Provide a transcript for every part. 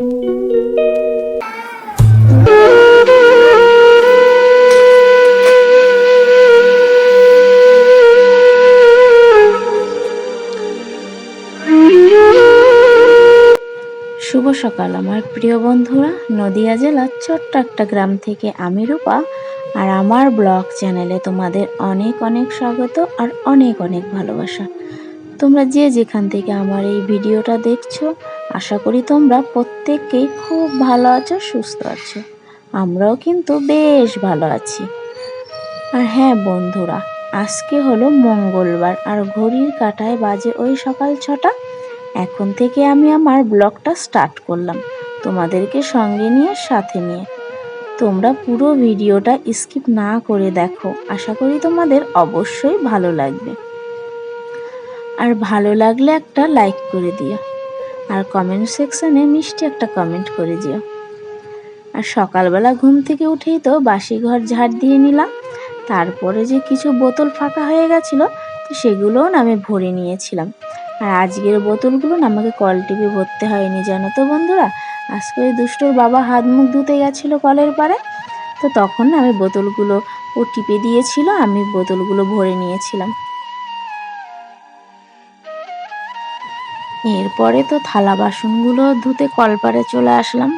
শুভ সকাল, আমার প্রিয় বন্ধুরা। নদিয়া জেলার ছোট্ট একটা গ্রাম থেকে আমি রূপা, আর আমার ব্লগ চ্যানেলে তোমাদের অনেক অনেক স্বাগত আর অনেক অনেক ভালোবাসা। তোমরা যে যেখান থেকে আমার এই ভিডিওটা দেখছ আশা করি তোমরা প্রত্যেককেই খুব ভালো আছো, সুস্থ আছো। আমরাও কিন্তু বেশ ভালো আছি। আর হ্যাঁ বন্ধুরা, আজকে হলো মঙ্গলবার আর ঘড়ির কাঁটায় বাজে ওই সকাল ছটা। এখন থেকে আমি আমার ব্লগটা স্টার্ট করলাম, তোমাদেরকে সঙ্গে নিয়ে সাথে নিয়ে। তোমরা পুরো ভিডিওটা স্কিপ না করে দেখো, আশা করি তোমাদের অবশ্যই ভালো লাগবে। আর ভালো লাগলে একটা লাইক করে দিও। আর কমেন্ট সেকশনে মিষ্টি একটা কমেন্ট করে দিও। আর সকালবেলা ঘুম থেকে উঠেই তো বাসি ঘর ঝাড় দিয়ে নিলাম। তারপরে যে কিছু বোতল ফাঁকা হয়ে গেছিল, তো সেগুলোও না আমি ভরে নিয়েছিলাম। আর আজকের বোতলগুলো না আমাকে কল টিপে ভরতে হয়নি, জানো তো বন্ধুরা? আজকে ওই দুষ্টুর বাবা হাত মুখ ধুতে গেছিল কলের পারে। তো তখন না আমি বোতলগুলো ও টিপে দিয়েছিল, আমি বোতলগুলো ভরে নিয়েছিলাম। এরপরে তো থালা বাসনগুলো ধুতে কলপারে চলে আসলাম।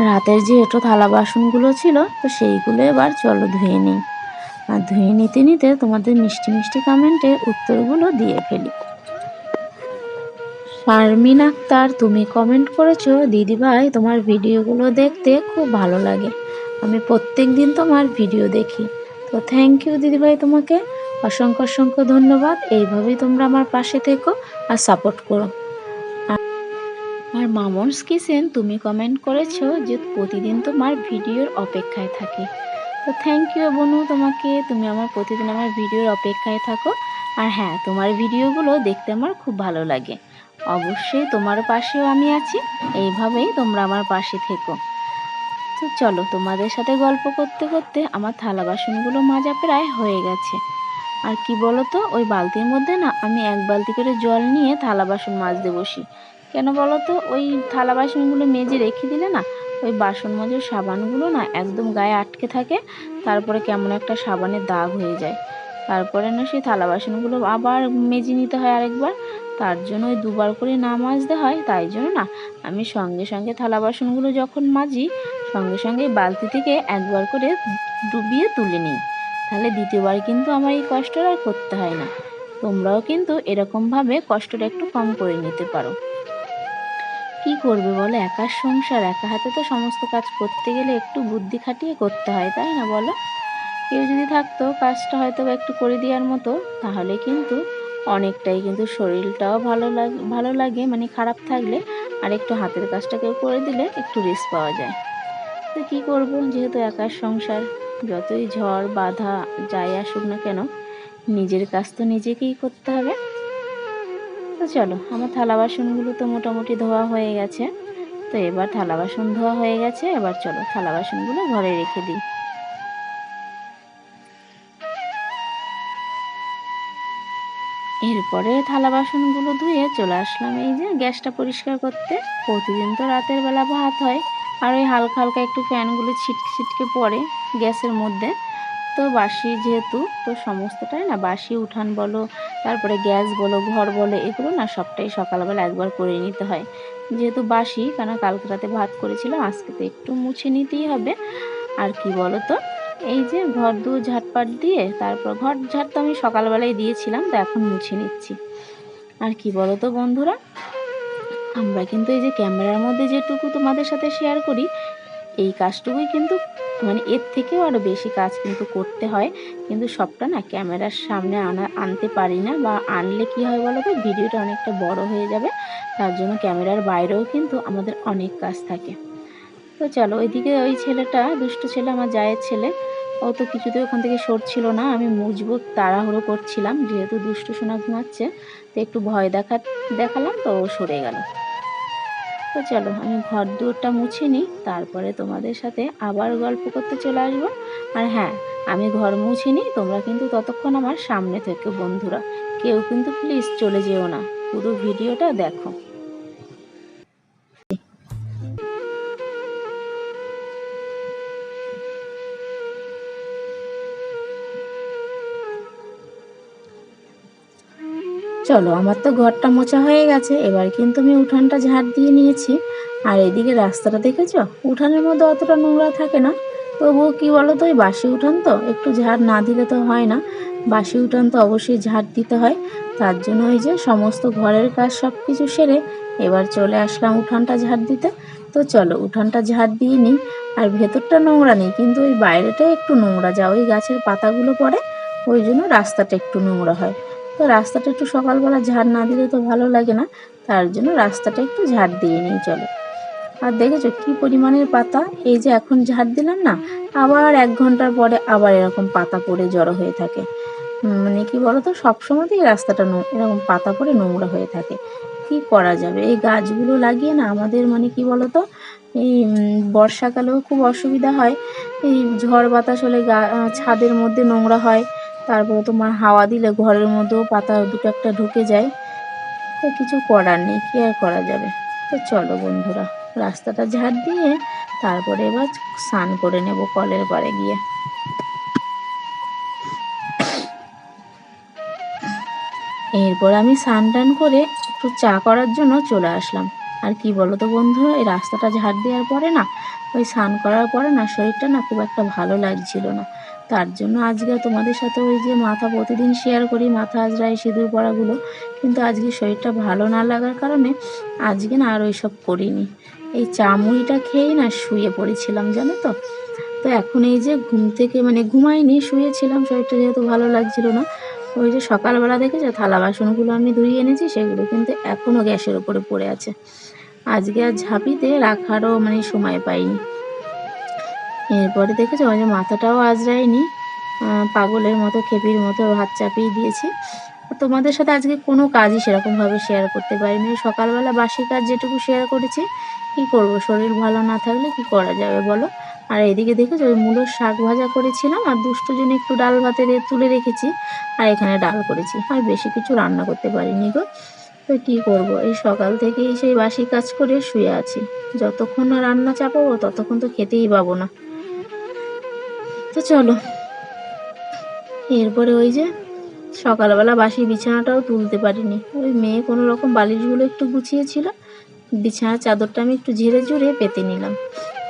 রাতের যে এটো থালা বাসনগুলো ছিল, তো সেইগুলো এবার চলো ধুয়ে নিই। আর ধুয়ে নিতে নিতে তোমাদের মিষ্টি মিষ্টি কমেন্টের উত্তরগুলো দিয়ে ফেলি। শারমিন আক্তার, তুমি কমেন্ট করেছ দিদিভাই তোমার ভিডিওগুলো দেখতে খুব ভালো লাগে। আমি প্রত্যেক দিন তোমার ভিডিও দেখি। তো থ্যাংক ইউ দিদিভাই তোমাকে। অসংখ্য অসংখ্য ধন্যবাদ। এইভাবেই তোমরা আমার পাশে থেকো আর সাপোর্ট করো। আর মামনস কিচেন, তুমি কমেন্ট করেছ যে প্রতিদিন তোমার ভিডিওর অপেক্ষায় থাকি। তো থ্যাংক ইউ বনু তোমাকে, তুমি আমার প্রতিদিন আমার ভিডিওর অপেক্ষায় থাকো। আর হ্যাঁ তোমার ভিডিওগুলো দেখতে আমার খুব ভালো লাগে। অবশ্যই তোমার পাশেও আমি আছি, এইভাবেই তোমরা আমার পাশে থেকো। তো চলো তোমাদের সাথে গল্প করতে করতে আমার থালা বাসনগুলো মাজা প্রায় হয়ে গেছে। আর কি বলো তো ওই বালতির মধ্যে না আমি এক বালতি করে জল নিয়ে থালা বাসন মাজতে বসি। কেন বলো তো ওই থালা বাসনগুলো মেজে রেখে দিলে না, ওই বাসন মাজার সাবানগুলো না একদম গায়ে আটকে থাকে, তারপরে কেমন একটা সাবানের দাগ হয়ে যায়। তারপরে না সেই থালা বাসনগুলো আবার মেজে নিতে হয় আরেকবার, তার জন্য ওই দুবার করে না মাজতে হয়, তাই জন্য না আমি সঙ্গে সঙ্গে থালা বাসনগুলো যখন মাজি, সঙ্গে সঙ্গে বালতি থেকে একবার করে ডুবিয়ে তুলে নিই। তাহলে দ্বিতীয়বার কিন্তু আমার এই কষ্টটা আর করতে হয় না। তোমরাও কিন্তু এরকমভাবে কষ্টটা একটু কম করে নিতে পারো। কি করবে বলো? একার সংসার, একা হাতে তো সমস্ত কাজ করতে গেলে একটু বুদ্ধি খাটিয়ে করতে হয়, তাই না বলো? কেউ যদি থাকতো, কাজটা হয়তো একটু করে দেওয়ার মতো, তাহলে কিন্তু অনেকটাই কিন্তু শরীরটাও ভালো লাগে ভালো লাগে মানে খারাপ থাকলে আর একটু হাতের কাজটা কেউ করে দিলে একটু রেস্ট পাওয়া যায়। তো কী করব? যেহেতু একার সংসার যতই ঝড়, বাধা যাই আসুক না কেন, নিজের কাজ তো নিজেকেই করতে হবে। তো চলো, আমার থালা বাসনগুলো তো মোটামুটি ধোয়া হয়ে গেছে। তো এবার থালা বাসন ধোয়া হয়ে গেছে, এবার চলো থালা বাসনগুলো ঘরে রেখে দিই। এরপরে থালা বাসনগুলো ধুয়ে চলে আসলাম। এই যে গ্যাসটা পরিষ্কার করতে। প্রতিদিন তো রাতের বেলা ভাত হয়। আর ওই হালকা হালকা একটু ফ্যানগুলো ছিটকে ছিটকে পড়ে গ্যাসের মধ্যে। তো বাসি যেহেতু, তো সমস্তটাই না, বাসি, উঠান বলো, তারপরে গ্যাস বলো, ঘর বলো, এগুলো না সবটাই সকালবেলা একবার করে নিতে হয়। যেহেতু বাসি কেন কালকে রাতে ভাত করেছিলাম আজকে তো একটু মুছে নিতেই হবে। আর কি বলো তো এই যে ঘর দু ঝাটপাট দিয়ে, তারপর ঘর ঝাট তো আমি সকালবেলায় দিয়েছিলাম, তো এখন মুছে নিচ্ছি। আর কি বলো তো বন্ধুরা আমরা কিন্তু এই যে ক্যামেরার মধ্যে যেটুকু তোমাদের সাথে শেয়ার করি, এই কাজটুকুই কিন্তু মানে এর থেকেও আরও বেশি কাজ কিন্তু করতে হয়। কিন্তু সবটা না ক্যামেরার সামনে আনা, আনতে পারি না বা আনলে কি হয় বলো তো? ভিডিওটা অনেকটা বড় হয়ে যাবে। তার জন্য ক্যামেরার বাইরেও কিন্তু আমাদের অনেক কাজ থাকে। তো চলো ওইদিকে ওই ছেলেটা, দুষ্ট ছেলে আমার জায়ের ছেলে, ও তো কিছুতেই ওখান থেকে সরছিল না। আমি মুজবো তাড়াহুড়ো করছিলাম, যেহেতু দুষ্ট সোনা ঘুমাচ্ছে, তো একটু ভয় দেখা, দেখালাম তো ও সরে গেল। তো চলো, আমি ঘর দুয়ারটা মুছে নিই, তারপরে তোমাদের সাথে আবার গল্প করতে চলে আসব। আর হ্যাঁ আমি ঘর মুছে নিই, তোমরা কিন্তু ততক্ষণ আমার সামনে থেকে বন্ধুরা। কেউ কিন্তু প্লিজ চলে যেও না, পুরো ভিডিওটা দেখো। চলো, আমার তো ঘরটা মোছা হয়ে গেছে, এবার কিন্তু আমি উঠানটা ঝাড় দিয়ে নিয়েছি। আর এদিকে রাস্তাটা দেখেছ? উঠানের মধ্যে অতটা নোংরা থাকে না। তবুও কী বলো তো ওই বাসি উঠান তো, একটু ঝাড় না দিলে তো হয় না। বাসি উঠান তো অবশ্যই ঝাড় দিতে হয়। তার জন্য ওই যে সমস্ত ঘরের কাজ সব কিছু সেরে এবার চলে আসলাম উঠানটা ঝাড় দিতে। তো চলো, উঠানটা ঝাড় দিয়ে নিই। আর ভেতরটা নোংরা নেই, কিন্তু ওই বাইরেটা একটু নোংরা। যা ওই গাছের পাতাগুলো পড়ে, ওই জন্য রাস্তাটা একটু নোংরা হয়। তো রাস্তাটা একটু সকালবেলা ঝাড় না দিলে তো ভালো লাগে না। তার জন্য রাস্তাটা একটু ঝাড় দিয়ে নিই, চলো। আর দেখেছ কি পরিমাণের পাতা? এই যে এখন ঝাড় দিলাম না, আবার এক ঘণ্টার পরে আবার এরকম পাতা পড়ে জড়ো হয়ে থাকে। মানে কি বলতো, সবসময়তেই রাস্তাটা এরকম পাতা পড়ে নোংরা হয়ে থাকে। কি করা যাবে? এই গাছগুলো লাগিয়ে না আমাদের মানে কি বলতো, এই বর্ষাকালেও খুব অসুবিধা হয়। এই ঝড় বাতাস হলে গা, ছাদের মধ্যে নোংরা হয়। তারপরে তোমার হাওয়া দিলে ঘরের মধ্যেও পাতা দুটো একটা ঢুকে যায়। তো কিছু করার নেই, কী আর করা যাবে? তো চলো বন্ধুরা, রাস্তাটা ঝাড় দিয়ে তারপরে এবার স্নান করে নেব কলের পাড়ে গিয়ে। এরপর আমি স্নান টান করে একটু চা করার জন্য চলে আসলাম। আর কি বলো তো বন্ধুরা, এই রাস্তাটা ঝাড় দেওয়ার পরে না, ওই স্নান করার পরে না শরীরটা না খুব একটা ভালো লাগছিল না। তার জন্য আজকে তোমাদের সাথে ওই যে মাথা প্রতিদিন শেয়ার করি, মাথা আজরাই, সিঁদুর পরাগুলো কিন্তু আজকে শরীরটা ভালো না লাগার কারণে আজকে না আর ওইসব করিনি। এই চা মুড়িটা খেয়েই না শুয়ে পড়েছিলাম, জানো তো? তো এখন এই যে ঘুম থেকে মানে ঘুমাইনি, শুয়েছিলাম, শরীরটা যেহেতু ভালো লাগছিল না। ওই যে সকালবেলা দেখেছ, থালা বাসনগুলো আমি ধুয়ে এনেছি, সেগুলো কিন্তু এখনও গ্যাসের ওপরে পড়ে আছে। আজকে আর ঝাঁপিতে রাখারও মানে সময় পাইনি। এরপরে দেখেছ যে মাথাটাও আজরাইনি আহ, পাগলের মতো খেপির মতো হাত চাপিয়ে দিয়েছি। তোমাদের সাথে আজকে কোনো কাজই সেরকমভাবে শেয়ার করতে পারিনি। সকালবেলা বাসি কাজ যেটুকু শেয়ার করেছি কি করব শরীর ভালো না থাকলে কি করা যাবে বলো? আর এদিকে দেখেছ ওই মূলোর শাক ভাজা করেছিলাম আর দুষ্টুর জন্য একটু ডাল ভাতে তুলে রেখেছি আর এখানে ডাল করেছি। আর বেশি কিছু রান্না করতে পারিনি গো। তো কী করব এই সকাল থেকেই সেই বাসি কাজ করে শুয়ে আছি। যতক্ষণ না রান্না চাপাবো ততক্ষণ তো খেতেই পাবো না। তো চলো। এরপরে ওই যে সকালবেলা বাসি বিছানাটাও তুলতে পারিনি। ওই মেয়ে কোনো রকম বালিশগুলো একটু গুছিয়েছিল। বিছানার চাদরটা আমি একটু ঝেড়ে ঝুড়ে পেতে নিলাম।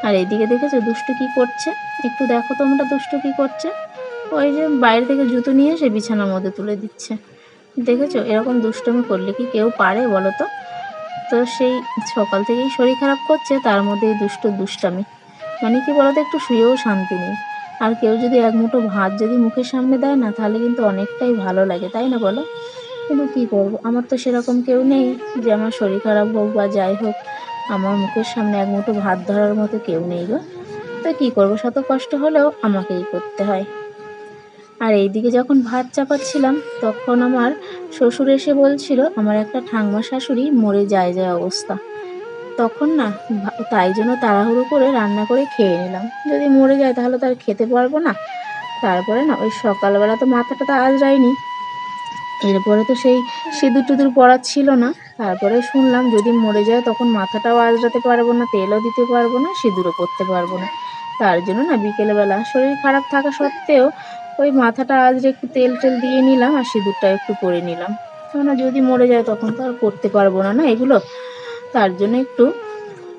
আর এদিকে দেখেছ দুষ্টু কি করছে? একটু দেখো তোমরা দুষ্টু কি করছে। ওই যে বাইরে থেকে জুতো নিয়ে এসে বিছানার মধ্যে তুলে দিচ্ছে। দেখেছ এরকম দুষ্টুমি করলে কি কেউ পারে বলো তো? তো সেই সকাল থেকেই শরীর খারাপ করছে, তার মধ্যে এই দুষ্ট দুষ্টামি। মানে কি বলতো, একটু শুয়েও শান্তি নেই। আর কেউ যদি এক মুঠো ভাত যদি মুখের সামনে দেয় না, তাহলে কিন্তু অনেকটাই ভালো লাগে, তাই না বলো? কিন্তু কী করব? আমার তো সেরকম কেউ নেই যে আমার শরীর খারাপ হোক বা যাই হোক, আমার মুখের সামনে এক মুঠো ভাত ধরার মতো কেউ নেই গো। তো কী করব? শত কষ্ট হলেও আমাকেই করতে হয়। আর এইদিকে যখন ভাত চাপাচ্ছিলাম, তখন আমার শ্বশুর এসে বলছিল, আমার একটা ঠাংমা শাশুড়ি মরে যায় যায় অবস্থা। তখন না তাই জন্য তাড়াহুড়ো করে রান্না করে খেয়ে নিলাম। যদি মরে যায় তাহলে তো আর খেতে পারব না। তারপরে না, ওই সকালবেলা তো মাথাটা তো আজরাইনি এরপরে তো সেই সিঁদুর টুদুর পড়ার ছিল না। তারপরে শুনলাম যদি মরে যায় তখন মাথাটাও আজরাতে পারব না, তেলও দিতে পারব না, সিঁদুরও করতে পারব না। তার জন্য না বিকেলবেলা শরীর খারাপ থাকা সত্ত্বেও ওই মাথাটা আজরে একটু তেল টেল দিয়ে নিলাম আর সিঁদুরটা একটু করে নিলাম। কেননা যদি মরে যায় তখন তো আর করতে পারব না না এগুলো? তার জন্য একটু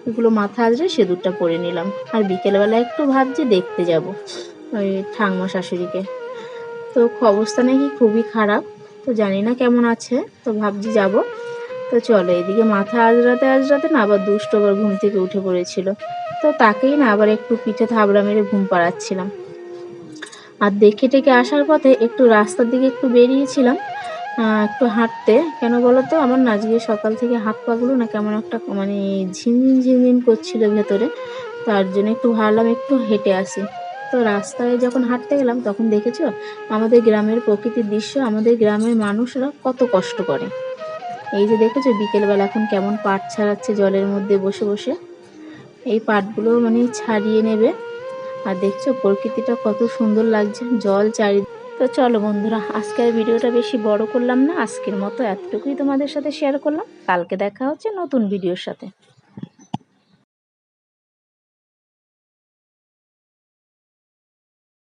এগুলো মাথা আজরে সিঁদুরটা পরে নিলাম। আর বিকেলবেলা একটু ভাবছি দেখতে যাব ওই ঠাংমা শাশুড়িকে। তো অবস্থা নাকি খুবই খারাপ, তো জানি না কেমন আছে, তো ভাবছি যাব। তো চলো এদিকে মাথা আজরাতে আজরাতে না আবার দুষ্ট আবার ঘুম থেকে উঠে পড়েছিল। তো তাকেই না আবার একটু পিঠে থাবড়া মেরে ঘুম পাড়াচ্ছিলাম। আর দেখে টেকে আসার পথে একটু রাস্তার দিকে একটু বেরিয়েছিলাম একটু হাঁটতে। কেন বলো তো আমার না আজকে সকাল থেকে হাত পাগুলো না কেমন একটা মানে ঝিমঝিম ঝিমঝিম করছিল ভেতরে। তার জন্য একটু ভাবলাম একটু হেঁটে আসি। তো রাস্তায় যখন হাঁটতে গেলাম, তখন দেখেছ? আমাদের গ্রামের প্রকৃতির দৃশ্য, আমাদের গ্রামের মানুষরা কত কষ্ট করে। এই যে দেখেছ, বিকেলবেলা এখন কেমন পাট ছাড়াচ্ছে জলের মধ্যে বসে বসে। এই পাটগুলো মানে ছাড়িয়ে নেবে। আর দেখছ, প্রকৃতিটা কত সুন্দর লাগছে। জল চারি তো চলো বন্ধুরা, আজকের ভিডিওটা বেশি বড় করলাম না, আজকের মতো এতটুকুই তোমাদের সাথে শেয়ার করলাম। কালকে দেখা হচ্ছে নতুন ভিডিওর সাথে।